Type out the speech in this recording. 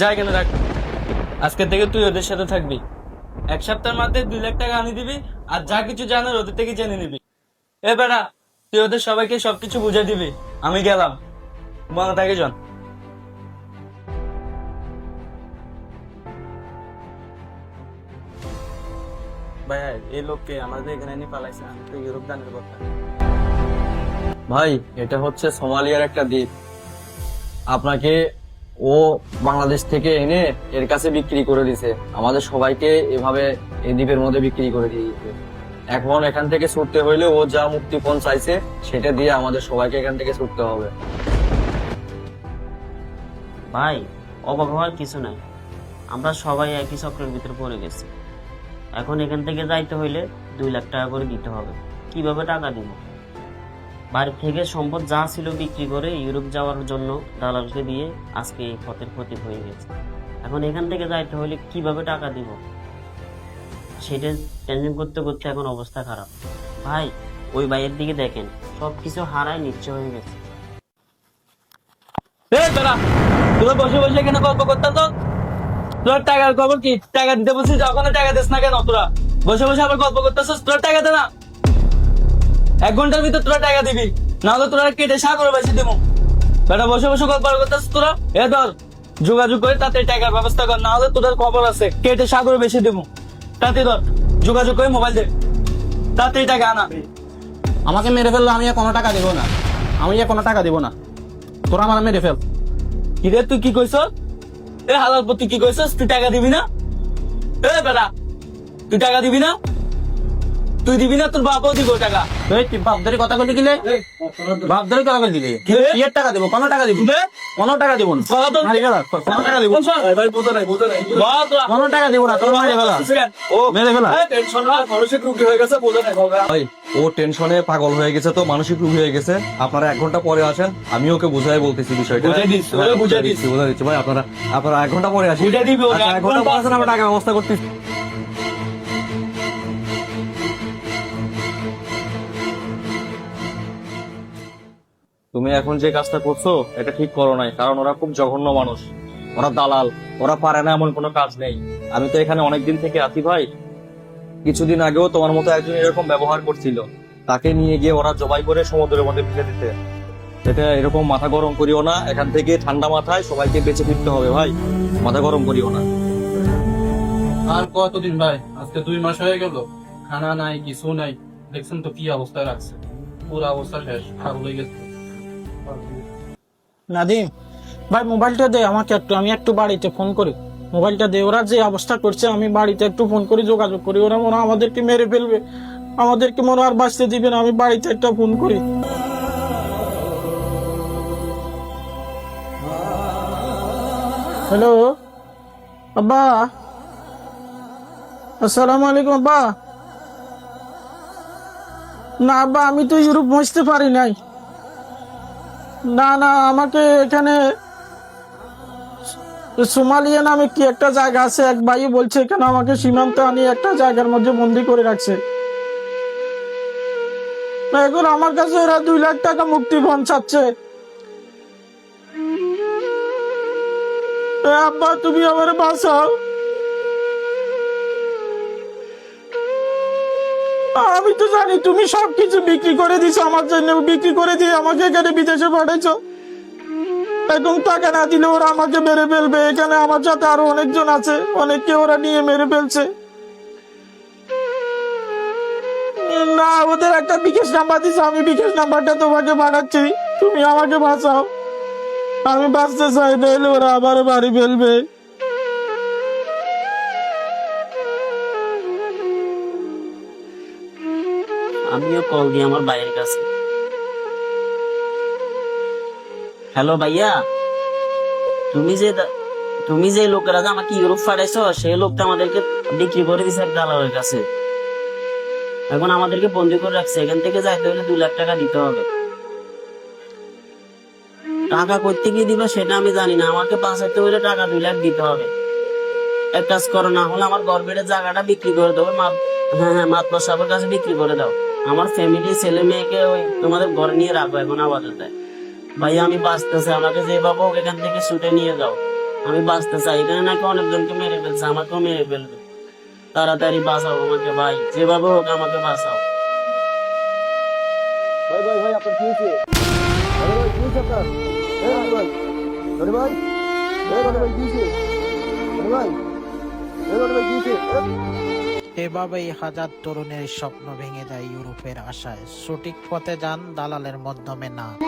যা এখানে রাখ। আজকে থেকে তুই ওদের সাথে থাকবি। এক সপ্তাহের মধ্যে দুই লাখ টাকা আনি দিবি, আর যা কিছু জানার ওদের থেকে জেনে নিবি। এ বেড়া, তুই ওদের সবাইকে সবকিছু বুঝে দিবি। আমি গেলাম। মনে থাকে জন। এই লোককে আমাদের এখানে পালাইছে। ভাই, এটা হচ্ছে সোমালিয়ার একটা দ্বীপ। আপনাকে ও বাংলাদেশ থেকে এনে এর কাছে বিক্রি করে দিছে। আমাদের সবাইকে এভাবে এই দ্বীপের মধ্যে বিক্রি করে দিয়েছে। এখন এখান থেকে ছুটতে হইলে ও যা মুক্তিপণ চাইছে, সেটা দিয়ে আমাদের সবাইকে এখান থেকে ছুটতে হবে। ভাই, অবাক হওয়ার কিছু নাই। আমরা সবাই একই চক্রের ভিতরে পড়ে গেছি। এখন এখান থেকে যাইতে হইলে দুই লাখ টাকা করে দিতে হবে। কীভাবে টাকা দিব? বাড়ি থেকে সম্পদ যা ছিল বিক্রি করে ইউরোপ যাওয়ার জন্য দালালকে দিয়ে আজকে এই পথের প্রতীক হয়ে গেছে। এখন এখান থেকে যাইতে হলে কীভাবে টাকা দিব? সেটা টেনশন করতে করতে এখন অবস্থা খারাপ। ভাই, ওই ভাইয়ের দিকে দেখেন সব কিছু হারায় নিচ্ছে হয়ে গেছে। তোরা বসে বসে এখানে গল্প করতাম তো তোর টাকার খবর কি? টাকা দিতে বলছিস যখন টাকা দিস না কেন তোরা? বসে বসে আবার গল্প করতেছিস? তোর টাকা দে না। এক ঘণ্টার ভিতর তোরা টাকা দিবি না হলে তোরা কেটে সার করে বেশি দেবো। বেটা বসে বসে গল্প করতেছিস তোরা? এ ধর যোগাযোগ করে তাতে টাকার ব্যবস্থা কর না হলে তোদের খবর আছে কেটে সাগরে বেশি দেবো। তাতে ধর যোগাযোগ করে মোবাইল দে। তাতেই টাকা আনা। আমাকে মেরে ফেলল আমি কোনো টাকা দিব না। আমি কোনো টাকা দিব না। তোরা আমার মেরে ফেল। কি রে তুই কি কইছ? এ হালাল তুই কি কইছস? তুই টাকা দিবি না? এ বেটা তুই টাকা দিবি না? তুই দিবি না তোর বাপও দিব টাকা। এই তুই বাপ ধরে কথা বলি দিলে বাপ ধরে কথা বলি এর টাকা দিব? কোনো টাকা দিব? কোনো টাকা দিব না। কোনো টাকা দিব। কোন টাকা দিব না তোর মারি ফেলা ও মেরে ফেলা এ, টেনশন না, মানসিক রোগী হয়ে গেছে, বোঝা নাই, ও টেনশনে পাগল হয়ে গেছে তো মানসিক রোগী হয়ে গেছে। আপনারা এক ঘণ্টা পরে আসেন আমি ওকে বুঝাই বলতেছি বিষয়টা। বুঝাই দিচ্ছি বুঝাই দিচ্ছি ভাই আপনারা আপনারা এক ঘণ্টা পরে আসেন। আচ্ছা, এক ঘণ্টা পরে আসেন আমরা টাকা ব্যবস্থা করতেছি। তুমি এখন যে কাজটা করছ, এটা ঠিক করো নাই, কারণ ওরা খুব জঘন্য মানুষ। ওরা দালাল, ওরা পারে না এমন কোনো কাজ নেই। আমি তো এখানে অনেকদিন থেকে আছি ভাই। কিছুদিন আগেও তোমার মতো একজন এরকম ব্যবহার করছিল। তাকে নিয়ে গিয়ে ওরা জবাই করে সমুদ্রের মধ্যে ফেলে দিতে। এটা এরকম মাথা গরম করিও না, এখান থেকে ঠান্ডা মাথায় সবাইকে বেঁচে ফিরতে হবে ভাই। মাথা গরম করিও না। আর কতদিন ভাই? আজকে দুই মাস হয়ে গেল। খানা নাই, কিছু নাই। দেখছেন তো কি অবস্থায় রাখছে। পুরো অবস্থা শেষ, পাগল হয়ে গেছে। নাদিম, ভাই মোবাইলটা দে, আমাকে একটু, আমি একটু বাড়িতে ফোন করি। মোবাইলটা দে, ওরা যে অবস্থা করছে, আমি বাড়িতে একটু ফোন করে, যোগাযোগ করি। ওরা মনে আমাদেরকে মেরে ফেলবে। আমাদেরকে মনে আর বাঁচতে দিবে না, আমি বাড়িতে একটা ফোন করি। হ্যালো আব্বা? আসসালামু আলাইকুম, আব্বা। না, আব্বা, আমি তো ইউরোপ পৌঁছতে পারি নাই। না না, আমাকে এখানে সোমালিয়া নামে কি একটা জায়গা আছে? এক ভাই বলছে, এখানে আমাকে সীমান্ত আনিয়ে একটা জায়গার মধ্যে বন্দি করে রাখছে। এখন আমার কাছে ওরা দুই লাখ টাকা মুক্তি বন চাচ্ছে। আব্বা, তুমি আমার বাঁচাও। আমি তো জানি, তুমি সবকিছু বিক্রি করে দিছো আমার জন্য, বিক্রি করে দিয়ে আমাকে এখানে বিদেশে পাঠাইছো। এখন টাকা না দিলে ওরা আমাকে মেরে ফেলবে। এখানে আমার সাথে আরও অনেকজন আছে, অনেককে ওরা নিয়ে মেরে ফেলছে। না, ওদের একটা বিকাশ নাম্বার দিছে, আমি বিকাশ নাম্বারটা তোমাকে পাঠাচ্ছি। তুমি আমাকে বাঁচাও। আমি বাঁচতে চাই নাহলে ওরা আবার বাড়ি ফেলবে। আমিও কল দিই আমার ভাইয়ের কাছে। হ্যালো ভাইয়া, তুমি যে তুমি যে লোকেরা আমাকে ইউরোপ পাঠাইছো, সেই লোকটা আমাদেরকে বিক্রি করে দিছে দালালের কাছে। এখন আমাদেরকে বন্দি করে রাখছে, এখান থেকে যাইতে হলে দু লাখ টাকা দিতে হবে। টাকা করতে গিয়ে দিবে সেটা আমি জানি না, আমাকে বাঁচাইতে হলে টাকা দুই লাখ দিতে হবে। এক কাজ করো, না হলে আমার গর্বের জায়গাটা বিক্রি করে দেবো হ্যাঁ হ্যাঁ মাতবা সাহেবের কাছে বিক্রি করে দাও। আমার ফ্যামিলি ছেলে মেয়েকে ওই তোমাদের ঘর নিয়ে রাখো এখন আপাতত ভাই আমি বাঁচতেছে আমাকে যে বাবা ওকে এখান থেকে ছুটে নিয়ে যাও আমি বাঁচতে চাই এখানে নাকি অনেকজনকে মেরে ফেলছে আমাকেও মেরে ফেলবে তাড়াতাড়ি বাঁচাও আমাকে ভাই যেভাবে হোক আমাকে বাঁচাও ভাই ভাই ভাই আপনার কি হয়েছে আরে ভাই কি হয়েছে আপনার আরে ভাই আরে ভাই আরে ভাই কি হয়েছে আরে ভাই আরে ভাই কি ভাই এভাবেই হাজার তরুণের স্বপ্ন ভেঙে যায় ইউরোপের আশায়। সঠিক পথে যান দালালের মাধ্যমে না।